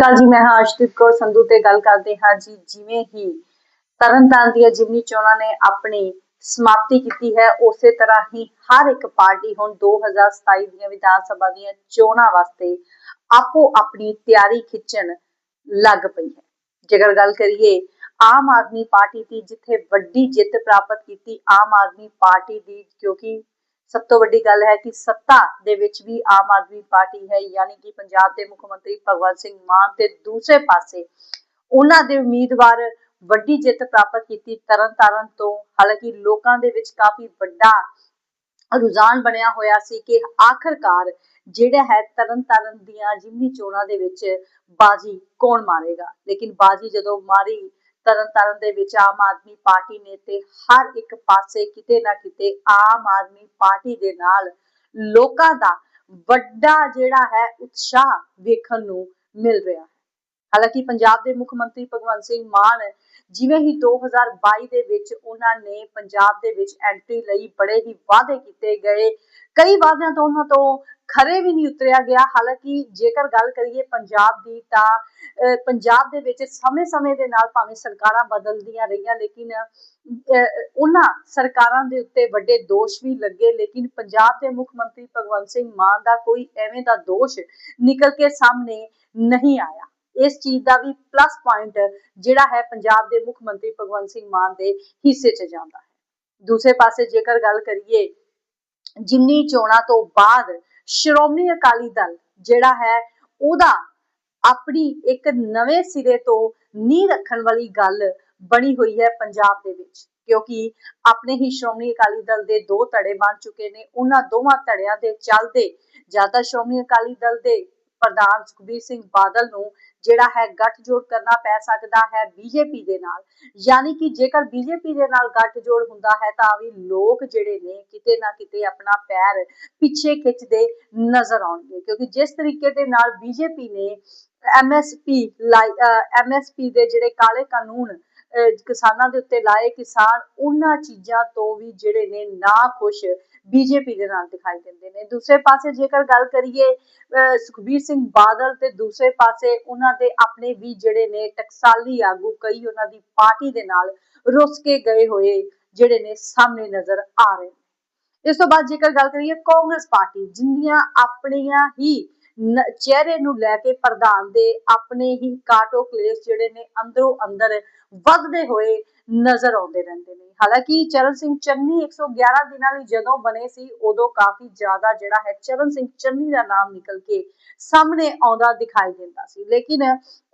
ਅਕਾਲ ਜੀ, ਮੈਂ ਹਾਂ ਅਰਸ਼ਦੀਪ ਕੌਰ ਸੰਧੂ ਤੇ ਗੱਲ ਕਰਦੇ ਹਾਂ ਜੀ ਜਿਵੇਂ ਹੀ ਤਰਨਤਾਰਨ ਦੀਆਂ ਜਿਮਨੀ ਚੋਣਾਂ ਨੇ ਆਪਣੀ ਸਮਾਪਤੀ ਕੀਤੀ ਹੈ, ਉਸੇ ਤਰ੍ਹਾਂ ਹੀ ਹਰ ਇੱਕ ਪਾਰਟੀ ਹੁਣ 2027 ਦੀਆਂ ਵਿਧਾਨ ਸਭਾ ਦੀਆਂ ਚੋਣਾਂ ਵਾਸਤੇ ਆਪੋ ਆਪਣੀ ਤਿਆਰੀ ਖਿੱਚਣ ਲੱਗ ਪਈ ਹੈ। ਜੇਕਰ ਗੱਲ ਕਰੀਏ, ਆਮ ਆਦਮੀ ਪਾਰਟੀ ਦੀ ਜਿੱਥੇ ਵੱਡੀ ਜਿੱਤ ਪ੍ਰਾਪਤ ਕੀਤੀ, ਆਮ ਆਦਮੀ ਪਾਰਟੀ ਦੀ ਕਿਉਂਕਿ ਸਭ ਤੋਂ ਵੱਡੀ ਗੱਲ ਹੈ ਕਿ ਸੱਤਾ ਦੇ ਵਿੱਚ ਵੀ ਆਮ ਆਦਮੀ ਪਾਰਟੀ ਹੈ, ਯਾਨੀ ਕਿ ਪੰਜਾਬ ਦੇ ਮੁੱਖ ਮੰਤਰੀ ਭਗਵੰਤ ਸਿੰਘ ਮਾਨ ਤੇ ਦੂਸਰੇ ਪਾਸੇ ਉਹਨਾਂ ਦੇ ਉਮੀਦਵਾਰ ਵੱਡੀ ਜਿੱਤ ਪ੍ਰਾਪਤ ਕੀਤੀ ਤਰਨਤਾਰਨ ਤੋਂ। ਹਾਲਾਂਕਿ ਲੋਕਾਂ ਦੇ ਵਿੱਚ ਕਾਫੀ ਵੱਡਾ ਰੁਝਾਨ ਬਣਿਆ ਹੋਇਆ ਸੀ ਕਿ ਆਖਰਕਾਰ ਜਿਹੜਾ ਹੈ ਤਰਨਤਾਰਨ ਦੀਆਂ ਜਿਮਨੀ ਚੋਣਾਂ ਦੇ ਵਿੱਚ ਬਾਜੀ ਕੌਣ ਮਾਰੇਗਾ। ਲੇਕਿਨ ਬਾਜੀ ਜਦੋਂ ਮਾਰੀ ਤਰਨਤਾਰਨ ਦੇ ਵਿੱਚ ਆਮ ਆਦਮੀ ਪਾਰਟੀ ਨੇ ਤੇ ਹਰ ਇੱਕ ਪਾਸੇ ਕਿਤੇ ਨਾ ਕਿਤੇ ਆਮ ਆਦਮੀ ਪਾਰਟੀ ਦੇ ਨਾਲ ਲੋਕਾਂ ਦਾ ਵੱਡਾ ਜਿਹੜਾ ਹੈ ਉਤਸ਼ਾਹ ਵੇਖਣ ਨੂੰ ਮਿਲ ਰਿਹਾ ਹੈ। ਹਾਲਾਂਕਿ ਪੰਜਾਬ ਦੇ ਮੁੱਖ ਮੰਤਰੀ ਭਗਵੰਤ ਸਿੰਘ ਮਾਨ ਜਿਵੇਂ ਹੀ 2022 ਦੇ ਵਿੱਚ ਉਹਨਾਂ ਨੇ ਪੰਜਾਬ ਦੇ ਵਿੱਚ ਐਂਟਰੀ ਲਈ ਬੜੇ ਹੀ ਵਾਅਦੇ ਕੀਤੇ ਗਏ। ਕਈ ਵਾਅਦਿਆਂ ਤੋਂ ਉਹਨਾਂ ਤੋਂ ਖਰੇ ਵੀ ਨਹੀਂ ਉਤਰਿਆ ਗਿਆ। ਹਾਲਾਂਕਿ ਜੇਕਰ ਗੱਲ ਕਰੀਏ ਪੰਜਾਬ ਦੀ ਤਾਂ ਪੰਜਾਬ ਦੇ ਵਿੱਚ ਸਮੇਂ-ਸਮੇਂ ਦੇ ਨਾਲ ਭਾਵੇਂ ਸਰਕਾਰਾਂ ਬਦਲਦੀਆਂ ਰਹੀਆਂ ਲੇਕਿਨ ਉਹਨਾਂ ਸਰਕਾਰਾਂ ਦੇ ਉੱਤੇ ਵੱਡੇ ਦੋਸ਼ ਵੀ ਲੱਗੇ। ਲੇਕਿਨ ਪੰਜਾਬ ਦੇ ਮੁੱਖ ਮੰਤਰੀ ਭਗਵੰਤ ਸਿੰਘ ਮਾਨ ਦਾ ਕੋਈ ਐਵੇਂ ਦਾ ਦੋਸ਼ ਨਿਕਲ ਕੇ ਸਾਹਮਣੇ ਨਹੀਂ ਆਇਆ। ਇਸ ਚੀਜ਼ ਦਾ ਵੀ ਪਲੱਸ ਪੁਆਇੰਟ ਜਿਹੜਾ ਹੈ ਪੰਜਾਬ ਦੇ ਮੁੱਖ ਮੰਤਰੀ ਭਗਵੰਤ ਸਿੰਘ ਮਾਨ ਦੇ ਹਿੱਸੇ 'ਚ ਜਾਂਦਾ ਹੈ। ਦੂਸਰੇ ਪਾਸੇ ਜੇਕਰ ਗੱਲ ਕਰੀਏ, ਜਿਮਨੀ ਚੋਣਾਂ ਤੋਂ ਬਾਅਦ ਸ਼੍ਰੋਮਣੀ ਅਕਾਲੀ ਦਲ, ਜਿਹੜਾ ਹੈ, ਉਹਦਾ ਆਪਣੀ ਇੱਕ ਨਵੇਂ ਸਿਰੇ ਤੋਂ ਨੀਂਹ ਰੱਖਣ ਵਾਲੀ ਗੱਲ ਬਣੀ ਹੋਈ ਹੈ ਪੰਜਾਬ ਦੇ ਵਿੱਚ, ਕਿਉਂਕਿ ਆਪਣੇ ਹੀ ਸ਼੍ਰੋਮਣੀ ਅਕਾਲੀ ਦਲ ਦੇ ਦੋ ਧੜੇ ਬਣ ਚੁੱਕੇ ਨੇ, ਉਹਨਾਂ ਦੋਵਾਂ ਧੜਿਆਂ ਦੇ ਚੱਲਦੇ ਜ਼ਿਆਦਾ ਸ਼੍ਰੋਮਣੀ ਅਕਾਲੀ ਦਲ ਦੇ ਪ੍ਰਧਾਨ ਸੁਖਬੀਰ ਸਿੰਘ ਬਾਦਲ ਨੂੰ ਜਿਹੜਾ ਹੈ ਗੱਠਜੋੜ ਕਰਨਾ ਪੈ ਸਕਦਾ ਹੈ ਬੀਜੇਪੀ ਦੇ ਨਾਲ। ਯਾਨੀ ਕਿ ਜੇਕਰ ਬੀਜੇਪੀ ਦੇ ਨਾਲ ਗੱਠਜੋੜ ਹੁੰਦਾ ਹੈ ਤਾਂ ਵੀ ਲੋਕ ਜਿਹੜੇ ਨੇ ਕਿਤੇ ਨਾ ਕਿਤੇ ਆਪਣਾ ਪੈਰ ਪਿੱਛੇ ਖਿੱਚਦੇ ਨਜ਼ਰ ਆਉਣਗੇ। ਕਿਉਂਕਿ ਜਿਸ ਤਰੀਕੇ ਦੇ ਨਾਲ ਬੀਜੇਪੀ ਨੇ ਐਮਐਸਪੀ ਐਮਐਸਪੀ ਦੇ ਜਿਹੜੇ ਕਾਲੇ ਕਾਨੂੰਨ ਕਿਸਾਨਾਂ ਦੇ ਉੱਤੇ ਲਾਏ ਕਿਸਾਨ ਉਹਨਾਂ ਚੀਜ਼ਾਂ ਤੋਂ ਵੀ ਜਿਹੜੇ ਨੇ ਨਾ ਖੁਸ਼ ਬੀਜੇਪੀ ਦੇ ਨਾਲ ਦਿਖਾਈ ਦਿੰਦੇ ਨੇ। ਦੂਸਰੇ ਪਾਸੇ ਜੇਕਰ ਗੱਲ ਕਰੀਏ ਸੁਖਬੀਰ ਸਿੰਘ ਬਾਦਲ ਤੇ ਦੂਸਰੇ ਪਾਸੇ ਉਹਨਾਂ ਦੇ ਆਪਣੇ ਵੀ ਜਿਹੜੇ ਨੇ ਟਕਸਾਲੀ ਆਗੂ ਕਈ ਉਹਨਾਂ ਦੀ ਪਾਰਟੀ ਦੇ ਨਾਲ ਰੁੱਸ ਕੇ ਗਏ ਹੋਏ ਜਿਹੜੇ ਨੇ ਸਾਹਮਣੇ ਨਜ਼ਰ ਆ ਰਹੇ ਇਸ ਤੋਂ ਬਾਅਦ ਜੇਕਰ ਗੱਲ ਕਰੀਏ ਕਾਂਗਰਸ ਪਾਰਟੀ ਜਿੰਦੀਆਂ ਆਪਣੀਆਂ ਹੀ ਚਿਹਰੇ ਨੂੰ ਲੈ ਕੇ ਪ੍ਰਧਾਨ ਦੇ ਆਪਣੇ ਹੀ ਕਾਟੋ ਕਲੇਸ਼ ਜਿਹੜੇ ਨੇ ਅੰਦਰੋਂ ਅੰਦਰ ਵੱਧਦੇ ਹੋਏ ਨਜ਼ਰ ਆਉਂਦੇ ਰਹਿੰਦੇ ਨੇ। ਹਾਲਾਂਕਿ ਚਰਨ ਸਿੰਘ ਚੰਨੀ 111 ਦਿਨਾਂ ਲਈ ਜਦੋਂ ਬਣੇ ਸੀ, ਉਦੋਂ ਕਾਫੀ ਜ਼ਿਆਦਾ ਜਿਹੜਾ ਹੈ ਚਰਨ ਸਿੰਘ ਚੰਨੀ ਦਾ ਨਾਮ ਨਿਕਲ ਕੇ ਸਾਹਮਣੇ ਆਉਂਦਾ ਦਿਖਾਈ ਦਿੰਦਾ ਸੀ। ਲੇਕਿਨ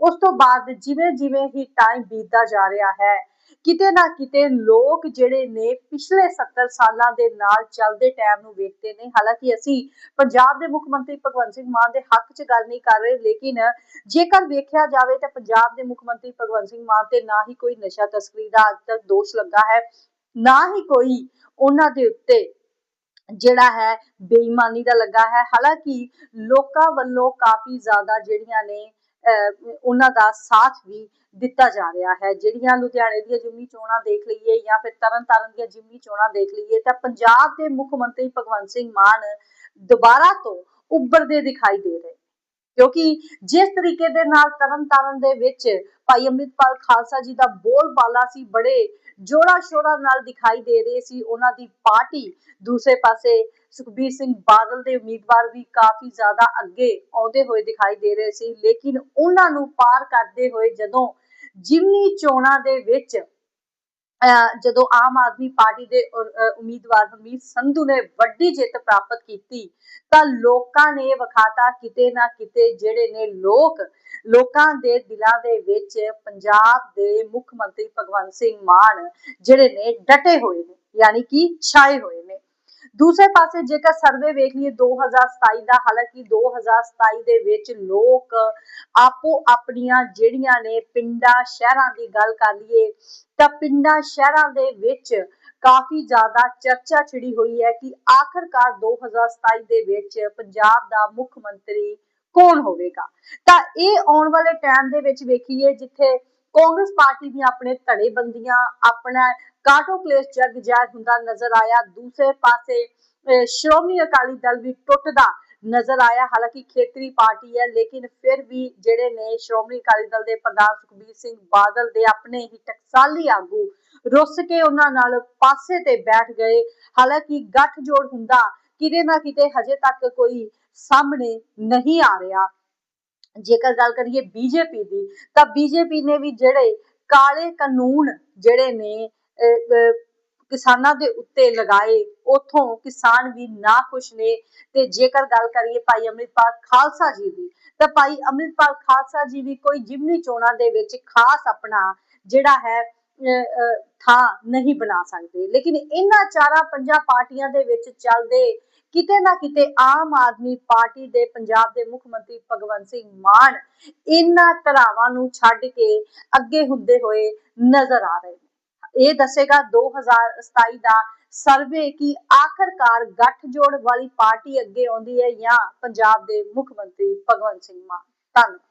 ਉਸ ਤੋਂ ਬਾਅਦ ਜਿਵੇਂ ਜਿਵੇਂ ਹੀ ਟਾਈਮ ਬੀਤਦਾ ਜਾ ਰਿਹਾ ਹੈ ਕਿਤੇ ਨਾ ਕਿਤੇ ਲੋਕ ਜਿਹੜੇ ਨੇ ਪਿਛਲੇ 70 ਸਾਲਾਂ ਦੇ ਨਾਲ ਚੱਲਦੇ ਟਾਈਮ ਨੂੰ ਵੇਖਦੇ ਨੇ। ਹਾਲਾਂਕਿ ਅਸੀਂ ਪੰਜਾਬ ਦੇ ਮੁੱਖ ਮੰਤਰੀ ਭਗਵੰਤ ਸਿੰਘ ਮਾਨ ਦੇ ਹੱਕ 'ਚ ਗੱਲ ਨਹੀਂ ਕਰ ਰਹੇ, ਲੇਕਿਨ ਜੇਕਰ ਵੇਖਿਆ ਜਾਵੇ ਤਾਂ ਪੰਜਾਬ ਦੇ ਮੁੱਖ ਮੰਤਰੀ ਭਗਵੰਤ ਸਿੰਘ ਮਾਨ ਤੇ ਨਾ ਹੀ ਕੋਈ ਨਸ਼ਾ ਤਸਕਰੀ ਦਾ ਅੱਜ ਤੱਕ ਦੋਸ਼ ਲੱਗਾ ਹੈ, ਨਾ ਹੀ ਕੋਈ ਉਹਨਾਂ ਦੇ ਉੱਤੇ ਜਿਹੜਾ ਹੈ ਬੇਈਮਾਨੀ ਦਾ ਲੱਗਾ ਹੈ। ਹਾਲਾਂਕਿ ਲੋਕਾਂ ਵੱਲੋਂ ਕਾਫੀ ਜ਼ਿਆਦਾ ਜਿਹੜੀਆਂ ਨੇ ਉਹਨਾਂ ਦਾ ਸਾਥ ਵੀ ਦਿੱਤਾ ਜਾ ਰਿਹਾ ਹੈ। ਜਿਹੜੀਆਂ ਲੁਧਿਆਣੇ ਦੀਆਂ ਜਿਮਨੀ ਚੋਣਾਂ ਦੇਖ ਲਈਏ ਜਾਂ ਫਿਰ ਤਰਨਤਾਰਨ ਦੀਆਂ ਜਿਮਨੀ ਚੋਣਾਂ ਦੇਖ ਲਈਏ ਤਾਂ ਪੰਜਾਬ ਦੇ ਮੁੱਖ ਮੰਤਰੀ ਭਗਵੰਤ ਸਿੰਘ ਮਾਨ ਦੁਬਾਰਾ ਤੋਂ ਉੱਭਰਦੇ ਦਿਖਾਈ ਦੇ ਰਹੇ। ਕਿਉਂਕਿ ਜਿਸ ਤਰੀਕੇ ਦੇ ਨਾਲ ਤਰਨਤਾਰਨ ਦੇ ਵਿੱਚ ਭਾਈ ਅੰਮ੍ਰਿਤਪਾਲ ਖਾਲਸਾ ਜੀ ਦਾ ਬੋਲ ਸੀ, ਬੜੇ ਜੋੜਾ ਸ਼ੋੜਾ ਨਾਲ ਦਿਖਾਈ ਦੇ ਰਹੇ ਸੀ, ਉਹਨਾਂ ਦੀ ਪਾਰਟੀ ਦੂਸਰੇ ਪਾਸੇ ਸੁਖਬੀਰ ਸਿੰਘ ਬਾਦਲ ਦੇ ਉਮੀਦਵਾਰ ਵੀ ਕਾਫੀ ਜ਼ਿਆਦਾ ਅੱਗੇ ਆਉਂਦੇ ਹੋਏ ਦਿਖਾਈ ਦੇ ਰਹੇ ਸੀ, ਲੇਕਿਨ ਉਹਨਾਂ ਨੂੰ ਪਾਰ ਕਰਦੇ ਹੋਏ ਜਦੋਂ ਜਿਮਨੀ ਚੋਣਾਂ ਦੇ ਵਿੱਚ ਜਦੋਂ ਆਮ ਆਦਮੀ ਪਾਰਟੀ ਦੇ ਉਮੀਦਵਾਰ ਹਰਮੀਤ ਸੰਧੂ ਨੇ ਵੱਡੀ ਜਿੱਤ ਪ੍ਰਾਪਤ ਕੀਤੀ, ਤਾਂ ਲੋਕਾਂ ਨੇ ਵਿਖਾਤਾ ਕਿਤੇ ਨਾ ਕਿਤੇ ਜਿਹੜੇ ਨੇ ਲੋਕ, ਲੋਕਾਂ ਦੇ ਦਿਲਾਂ ਦੇ ਵਿੱਚ ਪੰਜਾਬ ਦੇ ਮੁੱਖ ਮੰਤਰੀ ਭਗਵੰਤ ਸਿੰਘ ਮਾਨ ਜਿਹੜੇ ਨੇ ਡਟੇ ਹੋਏ ਨੇ, ਯਾਨੀ ਕਿ ਛਾਏ ਹੋਏ ਨੇ। ਦੂਸਰੇ ਪਾਸੇ ਜੇਕਰ ਸਰਵੇ ਵੇਖ ਲਈਏ 2027 ਦਾ, ਹਾਲਾਂਕਿ 2027 ਦੇ ਵਿੱਚ ਲੋਕ ਆਪੋ ਆਪਣੀਆਂ ਜਿਹੜੀਆਂ ਨੇ ਪਿੰਡਾਂ, ਸ਼ਹਿਰਾਂ ਦੀ ਗੱਲ ਕਰ ਲਈਏ, ਤਾਂ ਪਿੰਡਾਂ, ਸ਼ਹਿਰਾਂ ਦੇ ਵਿੱਚ ਕਾਫੀ ਜ਼ਿਆਦਾ ਚਰਚਾ ਛਿੜੀ ਹੋਈ ਹੈ ਕਿ ਆਖਰਕਾਰ 2027 ਦੇ ਵਿੱਚ ਪੰਜਾਬ ਦਾ ਮੁੱਖ ਮੰਤਰੀ ਕੌਣ ਹੋਵੇਗਾ? ਤਾਂ ਇਹ ਆਉਣ ਵਾਲੇ ਟਾਈਮ ਦੇ ਵਿੱਚ ਵੇਖੀਏ, ਜਿੱਥੇ ਕਾਂਗਰਸ ਪਾਰਟੀ ਦੀਆਂ ਆਪਣੇ ਧੜੇ ਬੰਦੀਆਂ ਆਪਣਾ ਕਾਟੋ ਜਗ ਜਾਇ ਹੁੰਦਾ ਨਜ਼ਰ ਆਇਆ। ਦੂਸਰੇ ਪਾਸੇ ਸ਼੍ਰੋਮਣੀ ਅਕਾਲੀ ਦਲ ਵੀ ਟੁੱਟਦਾ ਨਜ਼ਰ ਆਇਆ। ਹਾਲਾਂਕਿ ਖੇਤਰੀ ਪਾਰਟੀ ਹੈ, ਲੇਕਿਨ ਫਿਰ ਵੀ ਜਿਹੜੇ ਨੇ ਸ਼੍ਰੋਮਣੀ ਅਕਾਲੀ ਦਲ ਦੇ ਪ੍ਰਧਾਨ ਸੁਖਬੀਰ ਸਿੰਘ ਬਾਦਲ ਦੇ ਆਪਣੇ ਹੀ ਟਕਸਾਲੀ ਆਗੂ ਰੁੱਸ ਕੇ ਉਹਨਾਂ ਨਾਲ ਪਾਸੇ ਤੇ ਬੈਠ ਗਏ। ਹਾਲਾਂਕਿ ਗੱਠਜੋੜ ਹੁੰਦਾ ਕਿਤੇ ਨਾ ਕਿਤੇ ਹਜੇ ਤੱਕ ਕੋਈ ਸਾਹਮਣੇ ਨਹੀਂ ਆ ਰਿਹਾ। ਜੇਕਰ ਗੱਲ ਕਰੀਏ ਬੀਜੇਪੀ ਦੀ, ਤਾਂ ਬੀਜੇਪੀ ਨੇ ਵੀ ਜਿਹੜੇ ਕਾਲੇ ਕਾਨੂੰਨ ਜਿਹੜੇ ਨੇ ਕਿਸਾਨਾਂ ਦੇ ਉੱਤੇ ਲਗਾਏ, ਉਥੋਂ ਕਿਸਾਨ ਵੀ ਨਾ ਖੁਸ਼ ਨੇ। ਤੇ ਜੇਕਰ ਗੱਲ ਕਰੀਏ ਭਾਈ ਅੰਮ੍ਰਿਤਪਾਲ ਖਾਲਸਾ ਜੀ ਦੀ, ਤਾਂ ਭਾਈ ਅੰਮ੍ਰਿਤਪਾਲ ਖਾਲਸਾ ਜੀ ਵੀ ਕੋਈ ਜਿਮਨੀ ਚੋਣਾਂ ਦੇ ਵਿੱਚ ਖਾਸ ਆਪਣਾ ਜਿਹੜਾ ਹੈ ਥਾਂ ਨਹੀਂ ਬਣਾ ਸਕਦੇ। ਲੇਕਿਨ ਇਹਨਾਂ ਚਾਰਾਂ ਪੰਜਾਂ ਪਾਰਟੀਆਂ ਦੇ ਵਿੱਚ ਚੱਲਦੇ ਕਿਤੇ ਨਾ ਕਿਤੇ ਆਮ ਆਦਮੀ ਪਾਰਟੀ ਦੇ ਪੰਜਾਬ ਦੇ ਮੁੱਖ ਮੰਤਰੀ ਭਗਵੰਤ ਸਿੰਘ ਮਾਨ ਇਹਨਾਂ ਧਰਾਵਾਂ ਨੂੰ ਛੱਡ ਕੇ ਅੱਗੇ ਹੁੰਦੇ ਹੋਏ ਨਜ਼ਰ ਆ ਰਹੇ ਨੇ। ਇਹ ਦੱਸੇਗਾ 2027 ਦਾ ਸਰਵੇ ਕਿ ਆਖਰਕਾਰ ਗੱਠਜੋੜ ਵਾਲੀ ਪਾਰਟੀ ਅੱਗੇ ਆਉਂਦੀ ਹੈ ਜਾਂ ਪੰਜਾਬ ਦੇ ਮੁੱਖ ਮੰਤਰੀ ਭਗਵੰਤ ਸਿੰਘ ਮਾਨ। ਧੰਨਵਾਦ।